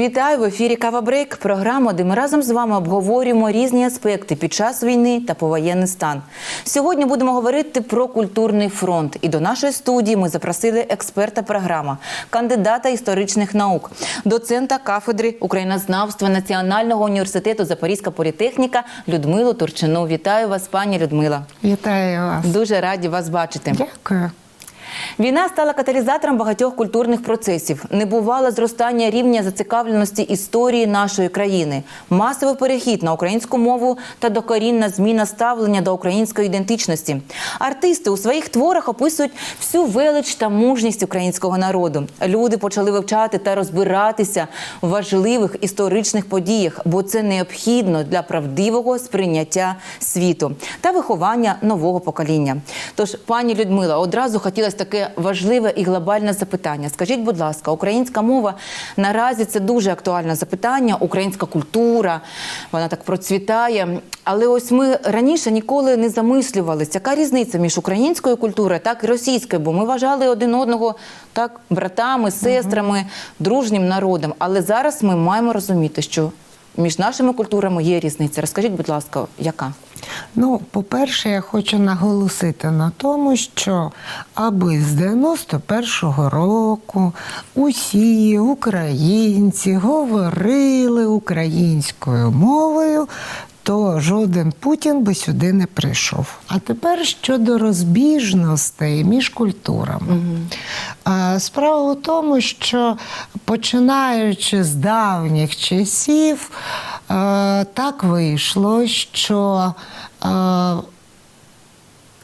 Вітаю в ефірі Кава Брейк, програма, де ми разом з вами обговорюємо різні аспекти під час війни та повоєнний стан. Сьогодні будемо говорити про культурний фронт. І до нашої студії ми запросили експерта програми, кандидата історичних наук, доцента кафедри українознавства Національного університету Запорізька політехніка Людмилу Турчину. Вітаю вас, пані Людмила. Вітаю вас. Дуже раді вас бачити. Дякую. Війна стала каталізатором багатьох культурних процесів. Небувале зростання рівня зацікавленості історії нашої країни, масовий перехід на українську мову та докорінна зміна ставлення до української ідентичності. Артисти у своїх творах описують всю велич та мужність українського народу. Люди почали вивчати та розбиратися в важливих історичних подіях, бо це необхідно для правдивого сприйняття світу та виховання нового покоління. Тож, пані Людмила, одразу хотілося таке важливе і глобальне запитання. Скажіть, будь ласка, українська мова наразі це дуже актуальне запитання. Українська культура вона так процвітає. Але ось ми раніше ніколи не замислювалися, яка різниця між українською культурою, так і російською, бо ми вважали один одного так братами, сестрами, дружнім народом. Але зараз ми маємо розуміти, що між нашими культурами є різниця. Розкажіть, будь ласка, яка? Ну, по-перше, я хочу наголосити на тому, що аби з 91-го року усі українці говорили українською мовою, то жоден Путін би сюди не прийшов. А тепер щодо розбіжностей між культурами. А, Справа у тому, що починаючи з давніх часів, так вийшло, що е,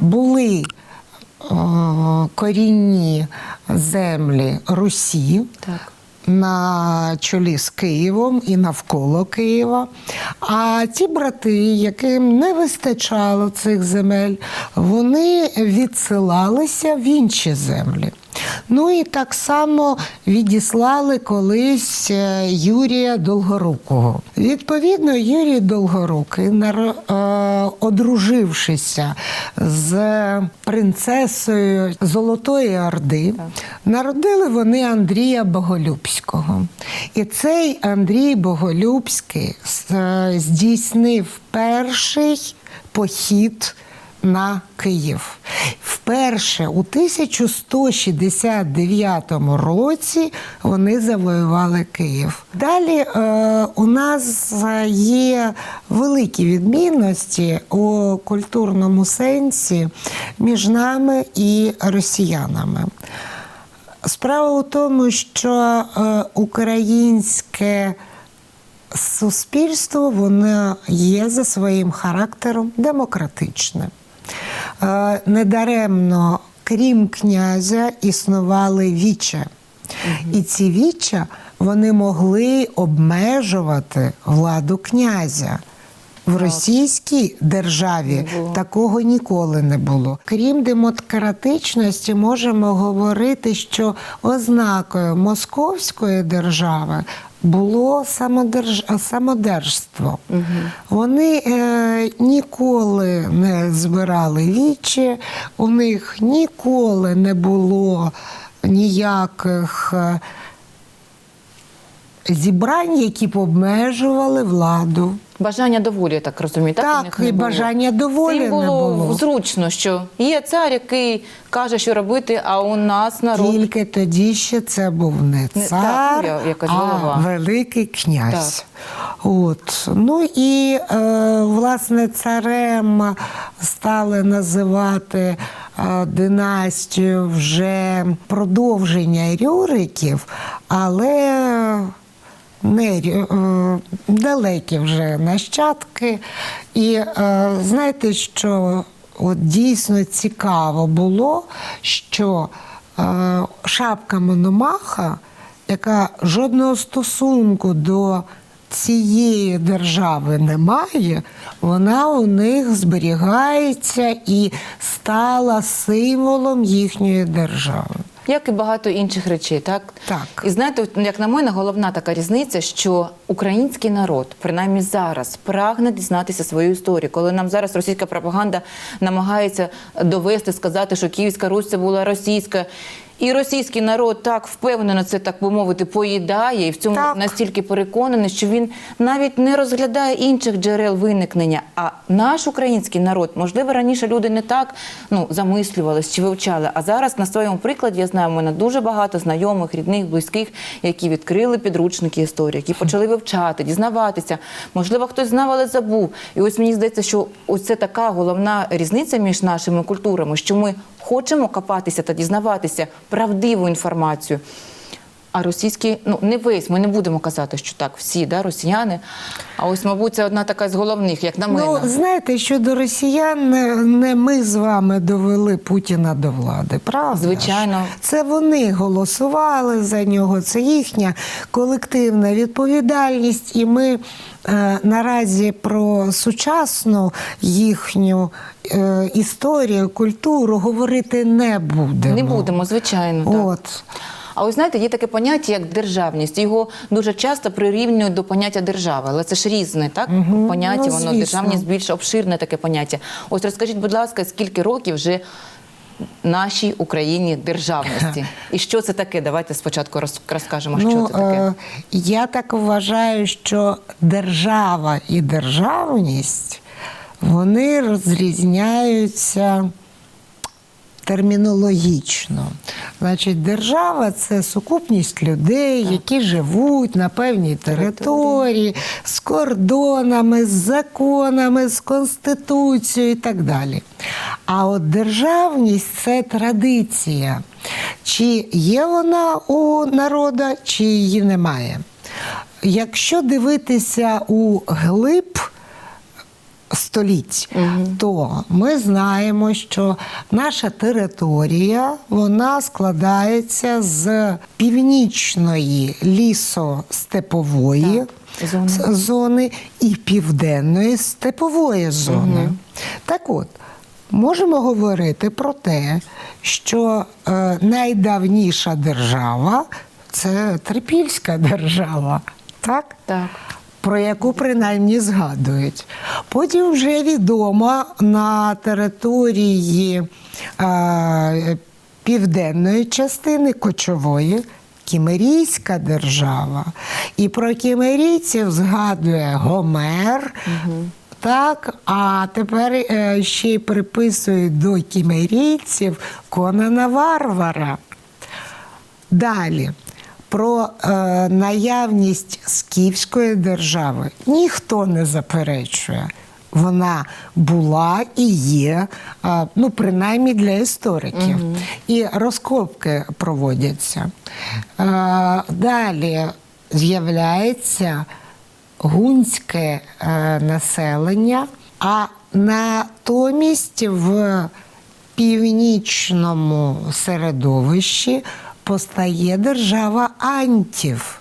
були е, корінні землі Русі. Так. На чолі з Києвом і навколо Києва. А ті брати, яким не вистачало цих земель, вони відсилалися в інші землі. Ну і так само відіслали колись е, Юрія Долгорукого. Відповідно, Юрій Долгорукий, е, одружившися з принцесою Золотої Орди, народили вони Андрія Боголюбського. І цей Андрій Боголюбський е, здійснив перший похід на Київ. Вперше у 1169 році вони завоювали Київ. Далі е, у нас є великі відмінності у культурному сенсі між нами і росіянами. Справа у тому, що е, українське суспільство воно є за своїм характером демократичне. Е, Недаремно, крім князя, існували віче. І ці віча вони могли обмежувати владу князя. В російській державі такого ніколи не було. Крім демократичності, можемо говорити, що ознакою московської держави було самодерж... самодержство. Вони е, ніколи не збирали вічі, у них ніколи не було ніяких. е, Зібрань, які б обмежували владу. Бажання до волі, я так розумію. Так, Так, у них не і було. бажання до волі Їм не було, було. зручно, що є цар, який каже, що робити, а у нас народ. Тільки тоді ще це був не Не- цар, так, голова. а великий князь. От. Ну і е, власне царем стали називати е, династію вже продовження Рюриків, але не е, далекі вже нащадки. І е, знаєте, що от дійсно цікаво було, що е, шапка Мономаха, яка жодного стосунку до цієї держави не має, вона у них зберігається і стала символом їхньої держави. Як і багато інших речей, так? Так. І знаєте, як на мене, головна така різниця, що український народ, принаймні зараз, прагне дізнатися свою історію. Коли нам зараз російська пропаганда намагається довести, сказати, що Київська Русь це була російська. І російський народ так впевнено це так би мовити поїдає, і в цьому Так. настільки переконаний, що він навіть не розглядає інших джерел виникнення. А наш український народ, можливо, раніше люди не так ну замислювались чи вивчали. А зараз на своєму прикладі я знаю, у мене дуже багато знайомих, рідних, близьких, які відкрили підручники історії, які почали вивчати, дізнаватися. Можливо, хтось знав, але забув. І ось мені здається, що ось це така головна різниця між нашими культурами, що ми хочемо копатися та дізнаватися правдиву інформацію. А російські, ну не весь, ми не будемо казати, що так, всі да, росіяни. А ось, мабуть, це одна така з головних, як на мене. Ну, знаєте, щодо росіян, не- не ми з вами довели Путіна до влади, правда? Звичайно. Це вони голосували за нього, це їхня колективна відповідальність. І ми е, наразі про сучасну їхню е, історію, культуру говорити не будемо. не будемо, звичайно. Так. А ось знаєте, є таке поняття, як державність. Його дуже часто прирівнюють до поняття держави, але це ж різне, так? Поняття, Ну, воно державність більш обширне таке поняття. Ось розкажіть, будь ласка, скільки років вже нашій Україні державності? І що це таке? Давайте спочатку роз- розкажемо, що Ну, це таке. е, я так вважаю, що держава і державність вони розрізняються термінологічно. Значить, держава це сукупність людей, які живуть на певній території, з кордонами, з законами, з конституцією і так далі. А от державність це традиція. Чи є вона у народу, чи її немає. Якщо дивитися у глиб століть, то ми знаємо, що наша територія вона складається з північної лісостепової зони. зони і південної степової зони. Так от. Можемо говорити про те, що е, найдавніша держава це Трипільська держава. Так? Так. Про яку принаймні згадують. Потім вже відомо на території е, південної частини кочової. Кімерійська держава. І про кімерійців згадує Гомер. Так, а тепер е, ще й приписують до кімерійців Конана Варвара. Далі. Про е, наявність скіфської держави ніхто не заперечує. Вона була і є, е, ну принаймні для істориків. І розкопки проводяться. Е, далі з'являється гунське е, населення, а натомість в північному середовищі постає держава Антів.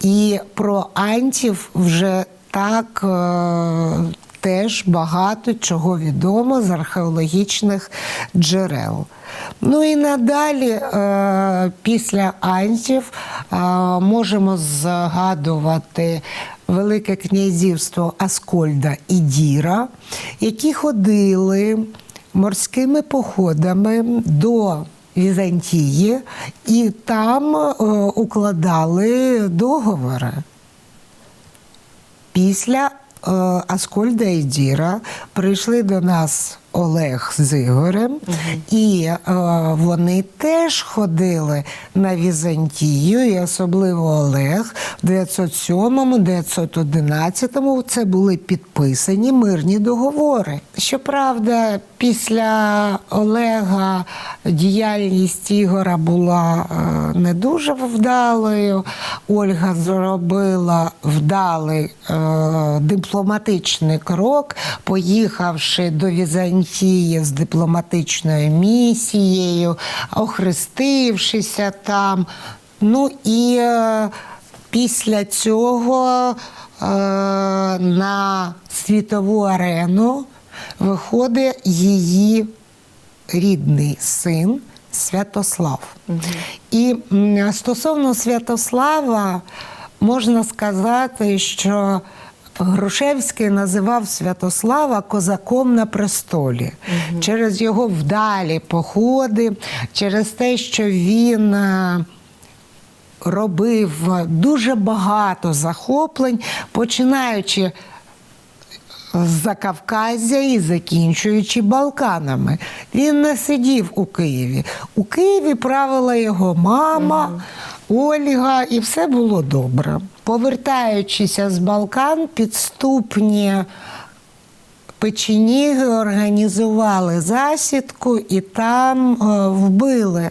І про Антів вже так е, теж багато чого відомо з археологічних джерел. Ну і надалі, е, після Антів, е, можемо згадувати Велике князівство Аскольда і Діра, які ходили морськими походами до Візантії і там е, укладали договори. Після е, Аскольда і Діра прийшли до нас Олег з Ігорем, і е, вони теж ходили на Візантію, і особливо Олег в 907-му, 911-му це були підписані мирні договори. Щоправда, після Олега діяльність Ігора була е, не дуже вдалою. Ольга зробила вдалий е, дипломатичний крок, поїхавши до Візантії з дипломатичною місією, охрестившися там. Ну і е, після цього на світову арену виходить її рідний син Святослав. І стосовно Святослава можна сказати, що Грушевський називав Святослава козаком на престолі через його вдалі походи, через те, що він. е, робив дуже багато захоплень, починаючи з Закавказя і закінчуючи Балканами. Він не сидів у Києві. У Києві правила його мама, Ольга, і все було добре. Повертаючися з Балкан, підступні печеніги організували засідку і там е, вбили.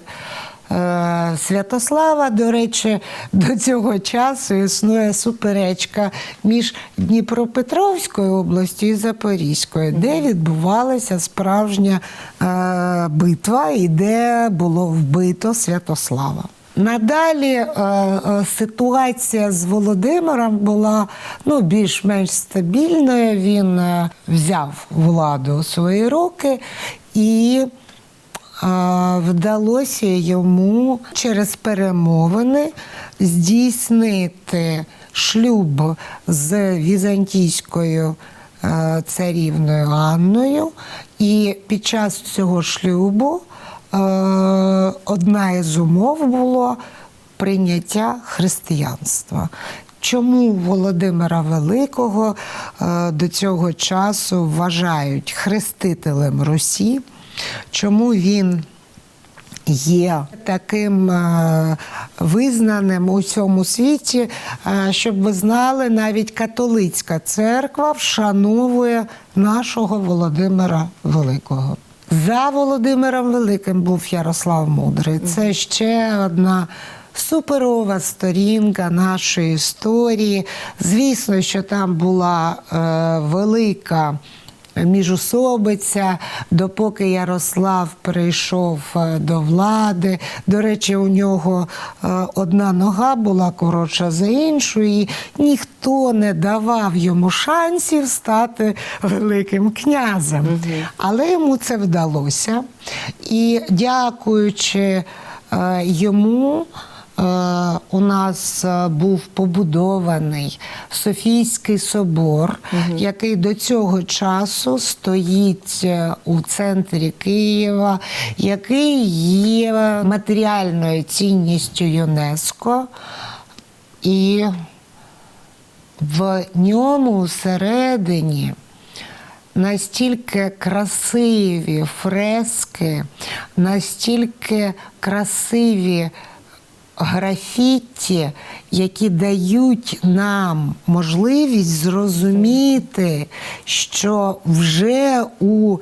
Е, Святослава, до речі, до цього часу існує суперечка між Дніпропетровською областю і Запорізькою, де відбувалася справжня е, битва і де було вбито Святослава. Надалі е, ситуація з Володимиром була ну, більш-менш стабільною. Він взяв владу у свої руки і вдалося йому через перемовини здійснити шлюб з візантійською е, царівною Анною. І під час цього шлюбу е, одна із умов було прийняття християнства. Чому Володимира Великого е, до цього часу вважають хрестителем Русі? Чому він є таким е, визнаним у цьому світі, е, щоб ви знали, навіть католицька церква вшановує нашого Володимира Великого. За Володимиром Великим був Ярослав Мудрий. Це ще одна. Суперова сторінка нашої історії. Звісно, що там була е, велика міжусобиця, допоки Ярослав прийшов е, до влади. До речі, у нього е, одна нога була коротша за іншу, і ніхто не давав йому шансів стати великим князем. Але йому це вдалося. І дякуючи е, йому. Е, У нас е, був побудований Софійський собор, який до цього часу стоїть е, у центрі Києва, який є матеріальною цінністю ЮНЕСКо. І в ньому всередині настільки красиві фрески, настільки красиві графіті, які дають нам можливість зрозуміти, що вже у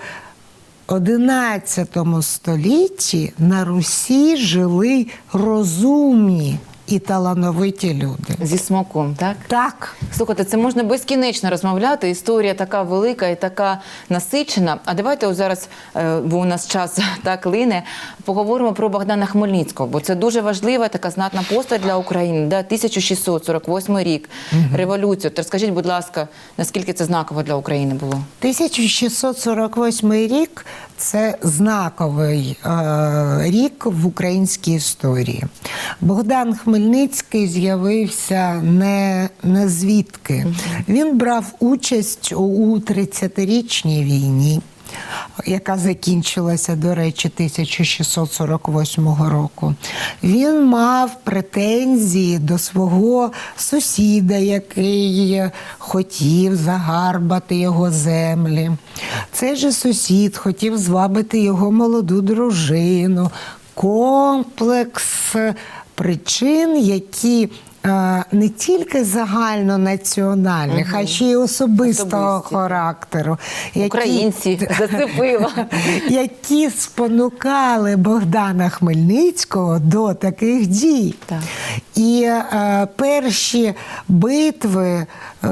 11 столітті на Русі жили розумні і талановиті люди. Зі смаком, так? Так. Слухайте, це можна безкінечно розмовляти. Історія така велика і така насичена. А давайте ось зараз, е, бо у нас час так лине, поговоримо про Богдана Хмельницького, бо це дуже важлива така знатна постать для України. Да? 1648 рік, революція. От Розкажіть, будь ласка, наскільки це знаково для України було? 1648 рік це знаковий е, рік в українській історії. Богдан Хмельницький з'явився не, не звідки. Він брав участь у 30-річній війні. Яка закінчилася, до речі, 1648 року. Він мав претензії до свого сусіда, який хотів загарбати його землі. Цей же сусід хотів звабити його молоду дружину. Комплекс причин, які не тільки загальнонаціональних, а ще й особистого Особисті. характеру. які- Українці зацепила. які спонукали Богдана Хмельницького до таких дій. Так. І е, перші битви. Е,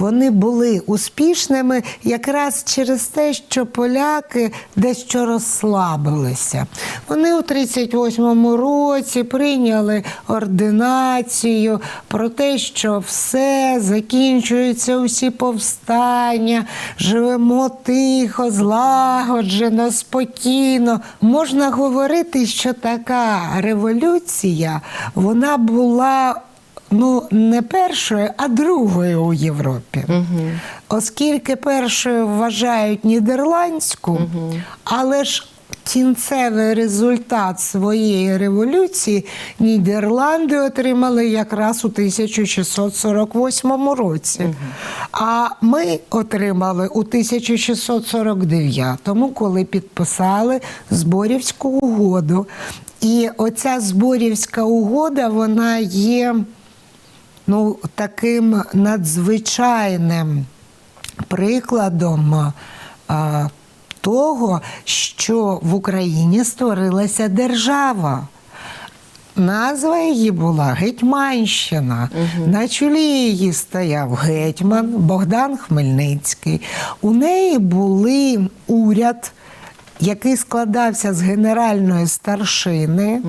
вони були успішними якраз через те, що поляки дещо розслабилися. Вони у 38-му році прийняли ординацію про те, що все закінчується усі повстання, живемо тихо, злагоджено, спокійно. Можна говорити, що така революція вона була ну не першою, а другою у Європі. Оскільки першою вважають нідерландську, але ж кінцевий результат своєї революції Нідерланди отримали якраз у 1648 році. А ми отримали у 1649-му, коли підписали Зборівську угоду. І оця Зборівська угода, вона є ну, таким надзвичайним прикладом а, того, що в Україні створилася держава. Назва її була Гетьманщина. На чолі її стояв гетьман Богдан Хмельницький. У неї були уряд, який складався з генеральної старшини.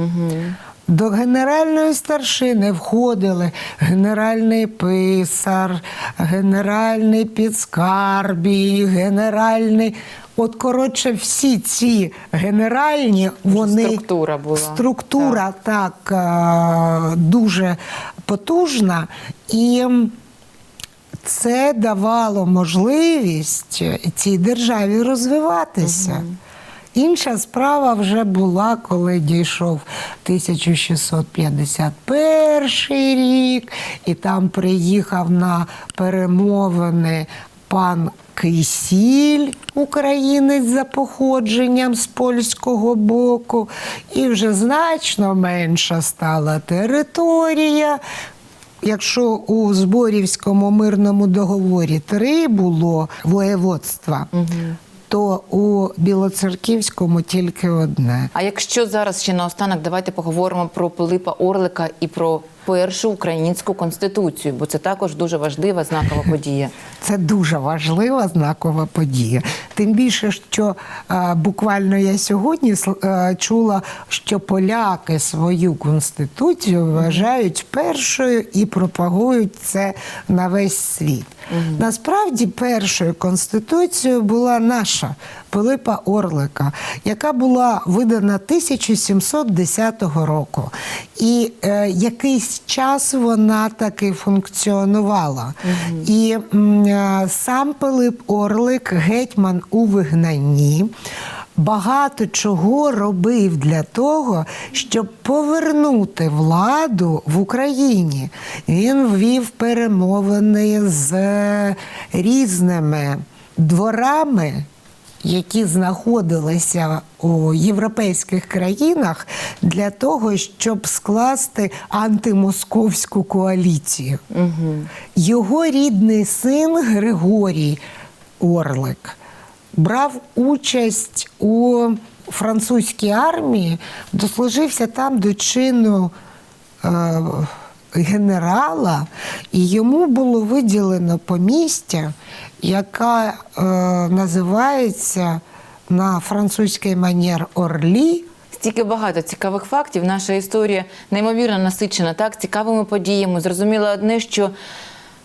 До генеральної старшини входили генеральний писар, генеральний підскарбій, генеральний. От, коротше, всі ці генеральні вони Структура була. структура так, е, дуже потужна, і це давало можливість цій державі розвиватися. Інша справа вже була, коли дійшов 1651 рік, і там приїхав на перемовини пан Кисіль, українець за походженням з польського боку, і вже значно менша стала територія. Якщо у Зборівському мирному договорі три було воєводства, то у Білоцерківському тільки одне. А якщо зараз ще наостанок, давайте поговоримо про Пилипа Орлика і про першу українську конституцію, бо це також дуже важлива знакова подія. Це дуже важлива знакова подія. Тим більше, що а, буквально я сьогодні а, чула, що поляки свою конституцію вважають першою і пропагують це на весь світ. Насправді, першою конституцією була наша Пилипа Орлика, яка була видана 1710 року. І е, якийсь час вона таки функціонувала. І е, сам Пилип Орлик, гетьман у вигнанні. Багато чого робив для того, щоб повернути владу в Україні. Він ввів перемовини з різними дворами які знаходилися у європейських країнах для того, щоб скласти антимосковську коаліцію. Його рідний син Григорій Орлик брав участь у французькій армії, дослужився там до чину. е, Генерала, і йому було виділено помістя, яка е, називається на французький манер Орлі. Стільки багато цікавих фактів. Наша історія неймовірно насичена, так цікавими подіями. Зрозуміло одне, що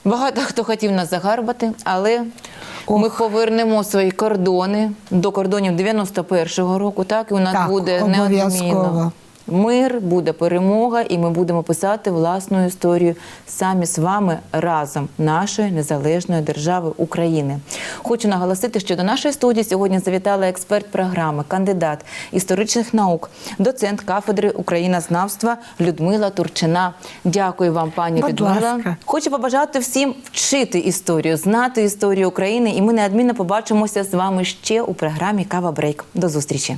багато хто хотів нас загарбати, але ми повернемо свої кордони до кордонів 91-го року. Так і у нас Так, буде обов'язково. неодмінно мир, буде перемога, і ми будемо писати власну історію самі з вами разом нашої незалежної держави України. Хочу наголосити, що до нашої студії сьогодні завітала експерт програми, кандидат історичних наук, доцент кафедри Українознавства Людмила Турчина. Дякую вам, пані Будь Людмила. ласка. Хочу побажати всім вчити історію, знати історію України, і ми неодмінно побачимося з вами ще у програмі Кава Брейк. До зустрічі.